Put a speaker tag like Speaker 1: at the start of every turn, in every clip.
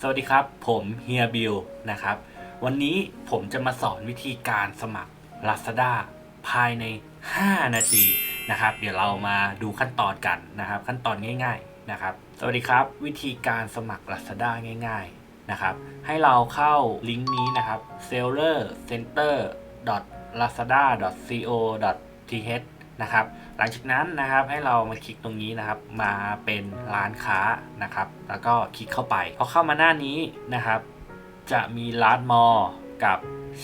Speaker 1: สวัสดีครับ ผมเฮียบิวนะครับ วันนี้ผมจะมาสอนวิธีการสมัคร Lazada ภายใน 5 นาทีนะครับ เดี๋ยวเรามาดูขั้นตอนกันนะครับ ขั้นตอนง่าย ๆนะครับ สวัสดีครับ วิธีการสมัคร Lazada ง่าย ๆนะครับ ให้เราเข้าลิงก์นี้นะครับ seller center lazada co th นะครับ หลังจากนั้นนะครับให้เรามาคลิกตรงนี้นะครับ มาเป็นร้านค้านะครับ แล้วก็คลิกเข้าไปพอเข้ามาหน้านี้นะครับ จะมีร้านมอกับ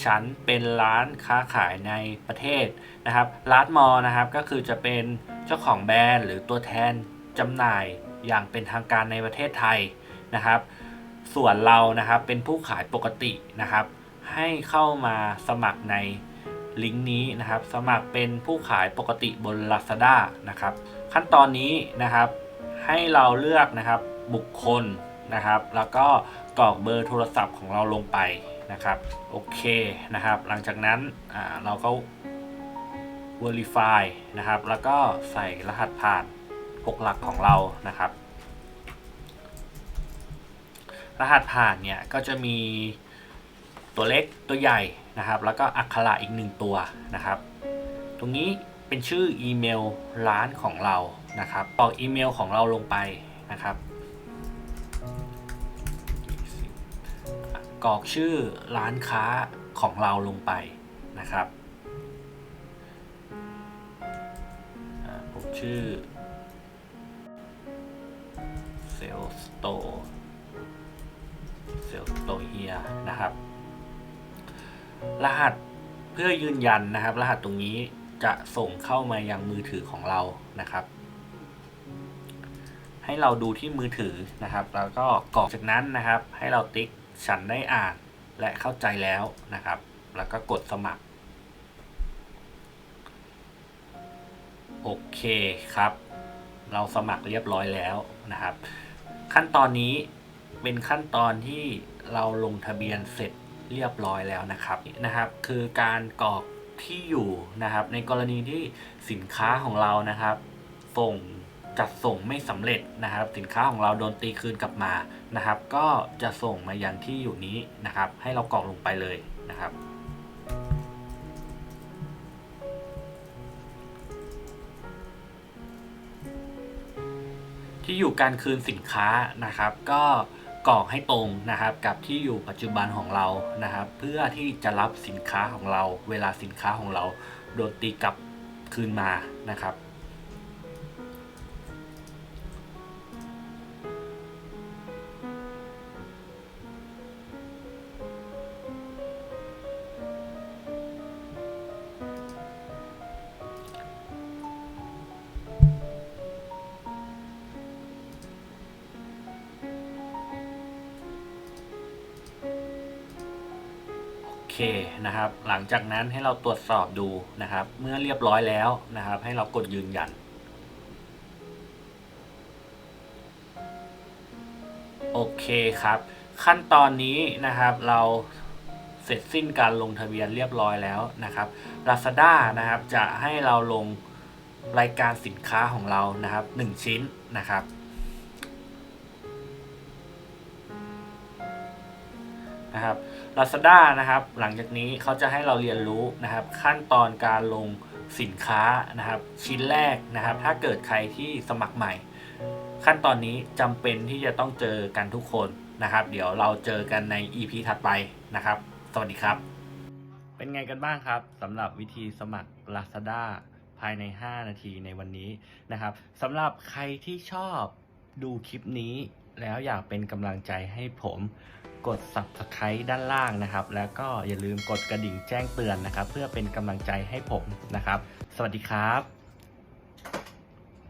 Speaker 1: ชั้นเป็นร้านค้าขายในประเทศนะครับ ร้านมอนะครับก็คือจะเป็นเจ้าของแบรนด์ หรือตัวแทนจำหน่ายอย่างเป็นทางการในประเทศไทยนะครับ ส่วนเรานะครับเป็นผู้ขายปกตินะครับ ให้เข้ามาสมัครใน ลิงก์นี้นะครับ สมัครเป็นผู้ขายปกติบน Lazada นะครับ ขั้นตอนนี้นะครับ ให้เราเลือกนะครับบุคคลนะครับ แล้วก็กรอกเบอร์โทรศัพท์ของเราลงไปนะครับ โอเคนะครับ หลังจากนั้นเราก็ Verify นะครับ แล้วก็ใส่รหัสผ่าน 6 หลักของเรานะครับ รหัสผ่านเนี่ยก็จะมี ตัวเล็กตัวใหญ่นะครับ แล้วก็อักขระอีกหนึ่งตัวนะครับ ตรงนี้เป็นชื่ออีเมลร้านของเรานะครับกรอกอีเมลของเราลงไปนะครับกรอกชื่อร้านค้าของเราลงไปนะครับผมชื่อ Sales Store รหัสเพื่อยืนยันนะครับ รหัสตรงนี้จะส่งเข้ามายังมือถือของเรานะครับ ให้เราดูที่มือถือนะครับ แล้วก็กรอกจากนั้นนะครับ ให้เราติ๊กฉันได้อ่านและเข้าใจแล้วนะครับ แล้วก็กดสมัครโอเคครับ เราสมัครเรียบร้อยแล้วนะครับ ขั้นตอนนี้เป็นขั้นตอนที่เราลงทะเบียนเสร็จ เรียบร้อยแล้วนะครับนะครับ คือการกรอกที่อยู่นะครับ ในกรณีที่สินค้าของเรานะครับ ส่งจัดส่งไม่สำเร็จนะครับ สินค้าของเราโดนตีคืนกลับมานะครับ ก็จะส่งมายังที่อยู่นี้นะครับ ให้เรากรอกลงไปเลยนะครับที่อยู่การคืนสินค้านะครับ ก็ กรอกให้ตรงนะครับ กับที่อยู่ปัจจุบันของเรานะครับ เพื่อที่จะรับสินค้าของเรา เวลาสินค้าของเราโดนตีกลับคืนมานะครับ นะครับ หลังจากนั้นให้เราตรวจสอบดูนะครับ เมื่อเรียบร้อยแล้วนะครับ ให้เรากดยืนยัน โอเคครับ ขั้นตอนนี้นะครับเราเสร็จสิ้นการลงทะเบียนเรียบร้อยแล้วนะครับ Lazada นะครับจะให้เราลงรายการสินค้าของเรานะครับ 1 ชิ้นนะครับ นะครับ Lazada นะครับหลังจากนี้เขาจะให้เราเรียนรู้นะครับ ขั้นตอนการลงสินค้านะครับ ชิ้นแรกนะครับ ถ้าเกิดใครที่สมัครใหม่ ขั้นตอนนี้จำเป็นที่จะต้องเจอกันทุกคนนะครับ เดี๋ยวเราเจอกันใน EP ถัดไปนะครับ สวัสดีครับ เป็นไงกันบ้างครับสำหรับวิธีสมัคร Lazada ภายใน 5 นาทีในวันนี้นะครับสำหรับใครที่ชอบดูคลิปนี้แล้วอยากเป็นกำลังใจให้ผม กด Subscribe ด้านล่างนะครับ แล้วก็อย่าลืมกดกระดิ่งแจ้งเตือนนะครับ เพื่อเป็นกำลังใจให้ผมนะครับ สวัสดีครับ